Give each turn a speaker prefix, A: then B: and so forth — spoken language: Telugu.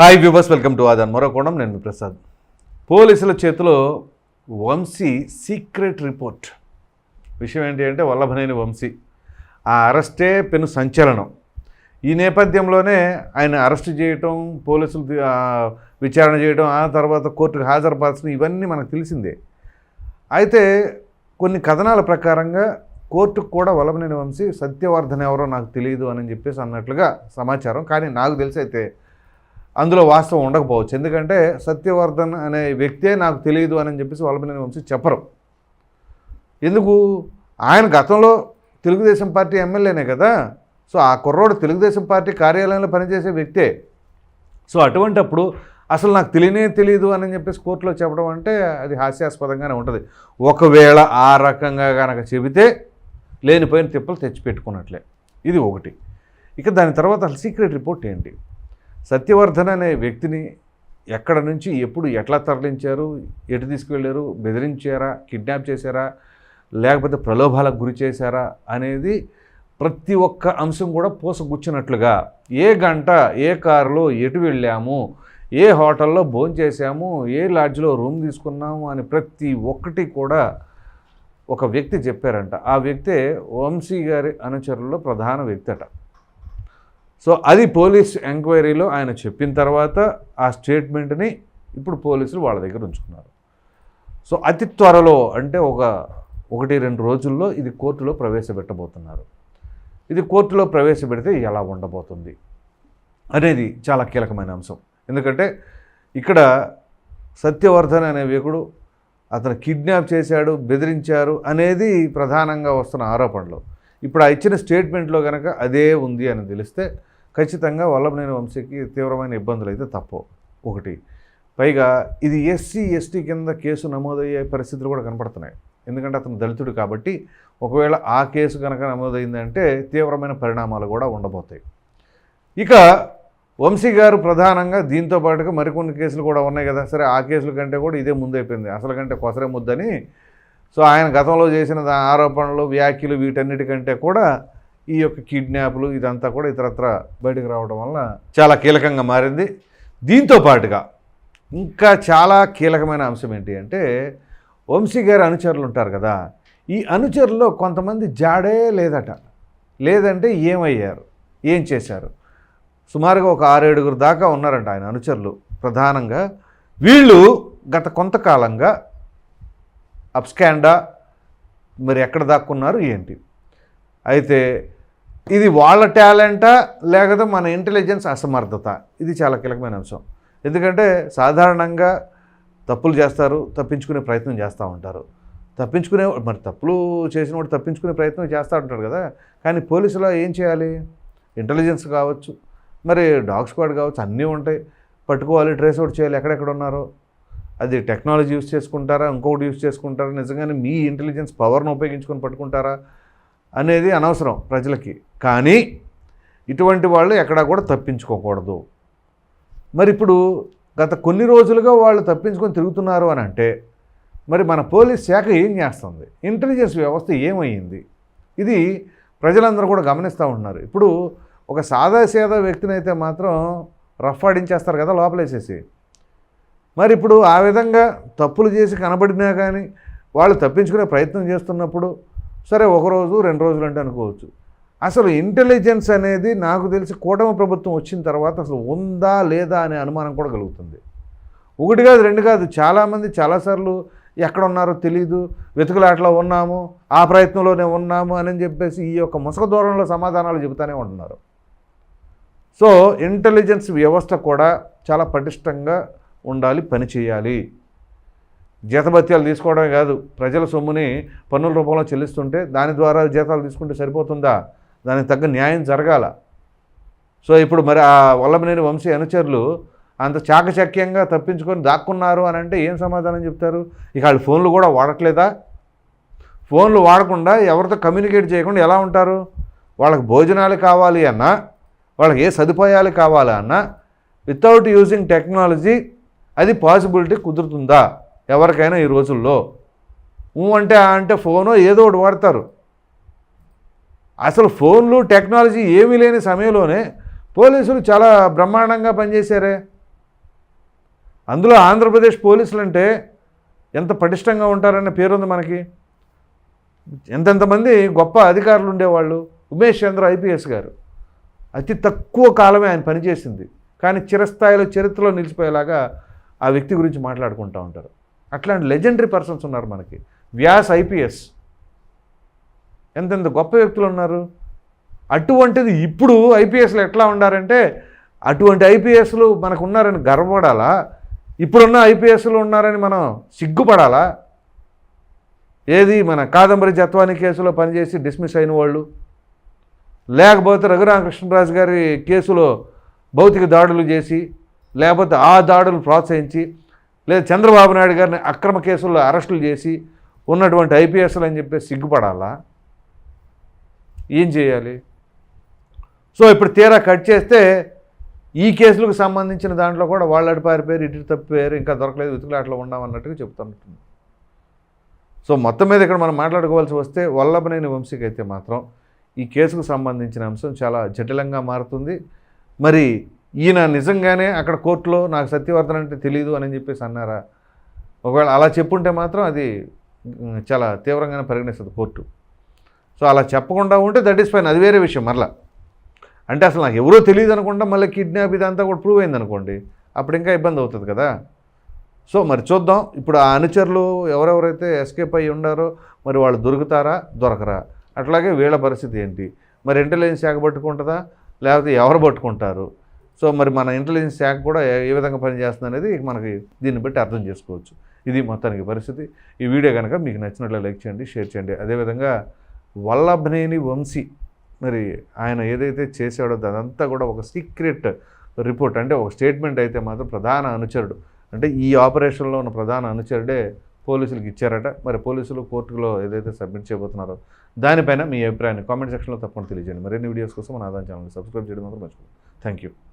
A: Hi viewers welcome to Aadhan మరోకోణం నేను మీ ప్రసాద్ పోలీసుల చేతిలో వంశీ సీక్రెట్ రిపోర్ట్ విషయం ఏంటి అంటే వల్లభనేని వంశీ. ఆ అరెస్టే పెను సంచలనం. ఈ నేపథ్యంలోనే ఆయన అరెస్ట్ చేయటం పోలీసులు విచారణ చేయడం ఆ తర్వాత కోర్టుకు హాజరుపరచడం ఇవన్నీ మనకు తెలిసిందే. అయితే కొన్ని కథనాల ప్రకారంగా కోర్టుకు కూడా వల్లభనేని వంశీ సత్యవర్ధన్ ఎవరో నాకు తెలియదు అని చెప్పేసి అన్నట్లుగా సమాచారం. కానీ నాకు తెలిసి అయితే అందులో వాస్తవం ఉండకపోవచ్చు. ఎందుకంటే సత్యవర్ధన్ అనే వ్యక్తే నాకు తెలియదు అని చెప్పేసి వల్లభనేని వంశీ చెప్పరు. ఎందుకు? ఆయన గతంలో తెలుగుదేశం పార్టీ ఎమ్మెల్యేనే కదా. సో ఆ కుర్రోడు తెలుగుదేశం పార్టీ కార్యాలయంలో పనిచేసే వ్యక్తే. సో అటువంటప్పుడు అసలు నాకు తెలియనే తెలియదు అని చెప్పేసి కోర్టులో చెప్పడం అంటే అది హాస్యాస్పదంగానే ఉంటుంది. ఒకవేళ ఆ రకంగా కనుక చెబితే లేనిపోయిన తిప్పలు తెచ్చిపెట్టుకున్నట్లే. ఇది ఒకటి. ఇక దాని తర్వాత అసలు సీక్రెట్ రిపోర్ట్ ఏంటి? సత్యవర్ధన్ అనే వ్యక్తిని ఎక్కడ నుంచి ఎప్పుడు ఎట్లా తరలించారు ఎటు తీసుకువెళ్ళారు బెదిరించారా కిడ్నాప్ చేశారా లేకపోతే ప్రలోభాలకు గురి చేశారా అనేది ప్రతి ఒక్క అంశం కూడా పూసగుచ్చినట్లుగా ఏ గంట ఏ కారులో ఎటు వెళ్ళాము ఏ హోటల్లో భోజనం చేశాము ఏ లాడ్జ్లో రూమ్ తీసుకున్నాము అని ప్రతి ఒక్కటి కూడా ఒక వ్యక్తి చెప్పారంట. ఆ వ్యక్తే వంశీ గారి అనుచరుల్లో ప్రధాన వ్యక్తి అట. సో అది పోలీస్ ఎంక్వైరీలో ఆయన చెప్పిన తర్వాత ఆ స్టేట్మెంట్ని ఇప్పుడు పోలీసులు వాళ్ళ దగ్గర ఉంచుకున్నారు. సో అతి త్వరలో అంటే ఒక ఒకటి రెండు రోజుల్లో ఇది కోర్టులో ప్రవేశపెట్టబోతున్నారు. ఇది కోర్టులో ప్రవేశపెడితే ఎలా ఉండబోతుంది అనేది చాలా కీలకమైన అంశం. ఎందుకంటే ఇక్కడ సత్యవర్ధన్ అనే వ్యకుడు అతను కిడ్నాప్ చేశాడు బెదిరించారు అనేది ప్రధానంగా వస్తున్న ఆరోపణలు. ఇప్పుడు ఆ ఇచ్చిన స్టేట్మెంట్లో కనుక అదే ఉంది అని తెలిస్తే ఖచ్చితంగా వల్లభనేని వంశీకి తీవ్రమైన ఇబ్బందులు అయితే తప్పవు. ఒకటి. పైగా ఇది ఎస్సీ ఎస్టీ కింద కేసు నమోదయ్యే పరిస్థితులు కూడా కనపడుతున్నాయి. ఎందుకంటే అతను దళితుడు కాబట్టి ఒకవేళ ఆ కేసు కనుక నమోదైందంటే తీవ్రమైన పరిణామాలు కూడా ఉండబోతాయి. ఇక వంశీ గారు ప్రధానంగా దీంతో పాటుగా మరికొన్ని కేసులు కూడా ఉన్నాయి కదా. సరే ఆ కేసుల కంటే కూడా ఇదే ముందైపోయింది. అసలు కంటే కొసరే ముద్దని. సో ఆయన గతంలో చేసిన ఆరోపణలు వ్యాఖ్యలు వీటన్నిటికంటే కూడా ఈ యొక్క కిడ్నాప్లు ఇదంతా కూడా ఇతరత్ర బయటకు రావడం వల్ల చాలా కీలకంగా మారింది. దీంతో పాటుగా ఇంకా చాలా కీలకమైన అంశం ఏంటి అంటే వంశీ గారి అనుచరులు ఉంటారు కదా ఈ అనుచరుల్లో కొంతమంది జాడే లేదట. లేదంటే ఏమయ్యారు? ఏం చేశారు? సుమారుగా ఒక ఆరేడుగురు దాకా ఉన్నారంట ఆయన అనుచరులు ప్రధానంగా. వీళ్ళు గత కొంతకాలంగా అప్స్కాండా మరి ఎక్కడ దాక్కున్నారు ఏంటి? అయితే ఇది వాళ్ళ టాలెంటా లేకపోతే మన ఇంటెలిజెన్స్ అసమర్థత? ఇది చాలా కీలకమైన అంశం. ఎందుకంటే సాధారణంగా తప్పులు చేస్తారు తప్పించుకునే ప్రయత్నం చేస్తూ ఉంటారు. తప్పించుకునే మరి తప్పులు చేసిన వాడు తప్పించుకునే ప్రయత్నం చేస్తూ ఉంటాడు కదా. కానీ పోలీసులో ఏం చేయాలి? ఇంటెలిజెన్స్ కావచ్చు మరి డాగ్ స్క్వాడ్ కావచ్చు అన్నీ ఉంటాయి. పట్టుకోవాలి ట్రేస్ అవుట్ చేయాలి ఎక్కడెక్కడ ఉన్నారో. అది టెక్నాలజీ యూస్ చేసుకుంటారా? ఇంకొకటి యూస్ చేసుకుంటారా? నిజంగానే మీ ఇంటెలిజెన్స్ పవర్ను ఉపయోగించుకొని పట్టుకుంటారా? అనేది అనవసరం ప్రజలకి. కానీ ఇటువంటి వాళ్ళు ఎక్కడా కూడా తప్పించుకోకూడదు. మరి ఇప్పుడు గత కొన్ని రోజులుగా వాళ్ళు తప్పించుకొని తిరుగుతున్నారు అని అంటే మరి మన పోలీస్ శాఖ ఏం చేస్తుంది? ఇంటెలిజెన్స్ వ్యవస్థ ఏమైంది? ఇది ప్రజలందరూ కూడా గమనిస్తూ ఉంటున్నారు ఇప్పుడు ఒక సాదా సేదా వ్యక్తిని అయితే మాత్రం రఫ్ ఆడించేస్తారు కదా లోపలేసేసి. మరి ఇప్పుడు ఆ విధంగా తప్పులు చేసి కనబడినా కానీ వాళ్ళు తప్పించుకునే ప్రయత్నం చేస్తున్నప్పుడు సరే ఒకరోజు రెండు రోజులు అంటే అనుకోవచ్చు. అసలు ఇంటెలిజెన్స్ అనేది నాకు తెలిసి కూటమి ప్రభుత్వం వచ్చిన తర్వాత అసలు ఉందా లేదా అనే అనుమానం కూడా కలుగుతుంది. ఒకటి కాదు రెండు కాదు చాలామంది చాలాసార్లు ఎక్కడ ఉన్నారో తెలీదు వెతుకులాటలో ఉన్నాము ఆ ప్రయత్నంలోనే ఉన్నాము అని చెప్పేసి ఈ యొక్క ముసక దూరంలో సమాధానాలు చెబుతూనే ఉంటున్నారు. సో ఇంటెలిజెన్స్ వ్యవస్థ కూడా చాలా పటిష్టంగా ఉండాలి పని చేయాలి జీతభత్యాలు తీసుకోవడమే కాదు ప్రజల సొమ్ముని పన్నుల రూపంలో చెల్లిస్తుంటే దాని ద్వారా జీతాలు తీసుకుంటే సరిపోతుందా? దానికి తగ్గ న్యాయం జరగాల. సో ఇప్పుడు మరి ఆ వల్లభనేని వంశీ అనుచరులు అంత చాకచక్యంగా తప్పించుకొని దాక్కున్నారు అని అంటే ఏం సమాధానం చెప్తారు? ఇక వాళ్ళు ఫోన్లు కూడా వాడట్లేదా? ఫోన్లు వాడకుండా ఎవరితో కమ్యూనికేట్ చేయకుండా ఎలా ఉంటారు? వాళ్ళకి భోజనాలు కావాలి అన్నా వాళ్ళకి ఏ సదుపాయాలు కావాలి అన్నా వితౌట్ యూజింగ్ టెక్నాలజీ అది పాసిబిలిటీ కుదురుతుందా? ఎవరికైనా ఈ రోజుల్లో ఊ అంటే ఆ అంటే ఫోను ఏదో ఒకటి వాడతారు. అసలు ఫోన్లు టెక్నాలజీ ఏమీ లేని సమయంలోనే పోలీసులు చాలా బ్రహ్మాండంగా పనిచేశారే. అందులో ఆంధ్రప్రదేశ్ పోలీసులు అంటే ఎంత పటిష్టంగా ఉంటారన్న పేరుంది మనకి. ఎంతెంతమంది గొప్ప అధికారులు ఉండేవాళ్ళు. ఉమేష్ చంద్ర ఐపీఎస్ గారు. అతి తక్కువ కాలమే ఆయన పనిచేసింది. కానీ చిరస్థాయిలో చరిత్రలో నిలిచిపోయేలాగా ఆ వ్యక్తి గురించి మాట్లాడుకుంటూ ఉంటారు. అట్లాంటి లెజెండరీ పర్సన్స్ ఉన్నారు మనకి. వ్యాస్ ఐపీఎస్. ఎంతెంత గొప్ప వ్యక్తులు ఉన్నారు? అటువంటిది ఇప్పుడు ఐపీఎస్లు ఎట్లా ఉండారంటే అటువంటి ఐపీఎస్లు మనకు ఉన్నారని గర్వపడాలా? ఇప్పుడున్న ఐపీఎస్లు ఉన్నారని మనం సిగ్గుపడాలా? ఏది మన కాదంబరి జత్వాని కేసులో పనిచేసి డిస్మిస్ అయిన వాళ్ళు? లేకపోతే రఘురామకృష్ణరాజు గారి కేసులో భౌతిక దాడులు చేసి లేకపోతే ఆ దాడులు ప్రోత్సహించి లేదా చంద్రబాబు నాయుడు గారిని అక్రమ కేసుల్లో అరెస్టులు చేసి ఉన్నటువంటి ఐపీఎస్లు అని చెప్పి సిగ్గుపడాలా? ఏం చేయాలి? సో ఇప్పుడు తీరా కట్ చేస్తే ఈ కేసులకు సంబంధించిన దాంట్లో కూడా వాళ్ళు అడిపారిపోయారు ఇటు తప్పిపోయారు ఇంకా దొరకలేదు వెతుకులాట్లో ఉన్నామన్నట్టుగా చెప్తున్నట్టుంది. సో మొత్తం మీద ఇక్కడ మనం మాట్లాడుకోవాల్సి వస్తే వల్లభనేని వంశీకి అయితే మాత్రం ఈ కేసుకు సంబంధించిన అంశం చాలా జటిలంగా మారుతుంది. మరి ఈయన నిజంగానే అక్కడ కోర్టులో నాకు సత్యవర్ధన్ అంటే తెలియదు అని చెప్పేసి అన్నారా? ఒకవేళ అలా చెప్పుంటే మాత్రం అది చాలా తీవ్రంగానే పరిగణిస్తుంది కోర్టు. సో అలా చెప్పకుండా ఉంటే దట్ ఈస్ ఫైన్ అది వేరే విషయం మరలా. అంటే అసలు నాకు ఎవరో తెలియదు అనుకుంటా మళ్ళీ కిడ్నాప్ ఇదంతా కూడా ప్రూవ్ అయింది అనుకోండి. అప్పుడు ఇంకా ఇబ్బంది అవుతుంది కదా. సో మరి చూద్దాం. ఇప్పుడు ఆ అనుచరులు ఎవరెవరైతే ఎస్కేప్ అయ్యి ఉండారో మరి వాళ్ళు దొరుకుతారా? దొరకరా? అట్లాగే వీళ్ళ పరిస్థితి ఏంటి? మరి ఇంటెలిజెన్స్ శాఖ పట్టుకుంటుందా? లేకపోతే ఎవరు పట్టుకుంటారు? సో మరి మన ఇంటెలిజెన్స్ శాఖ కూడా ఏ విధంగా పనిచేస్తుంది అనేది మనకి దీన్ని బట్టి అర్థం చేసుకోవచ్చు. ఇది మొత్తానికి పరిస్థితి. ఈ వీడియో కనుక మీకు నచ్చినట్లు లైక్ చేయండి షేర్ చేయండి. అదేవిధంగా వల్లభనేని వంశీ మరి ఆయన ఏదైతే చేశాడో అదంతా కూడా ఒక సీక్రెట్ రిపోర్ట్ అంటే ఒక స్టేట్మెంట్ అయితే మాత్రం ప్రధాన అనుచరుడు అంటే ఈ ఆపరేషన్లో ఉన్న ప్రధాన అనుచరుడే పోలీసులకు ఇచ్చారట. మరి పోలీసులు కోర్టులో ఏదైతే సబ్మిట్ చేయబోతున్నారో దానిపైన మీ అభిప్రాయాన్ని కామెంట్ సెక్షన్లో తప్పకుండా తెలియజేయండి. మరిన్ని వీడియోస్ కోసం మన ఆదాయం ఛానల్ సబ్స్క్రైబ్ చేయడం మాత్రం మర్చిపోండి థ్యాంక్ యూ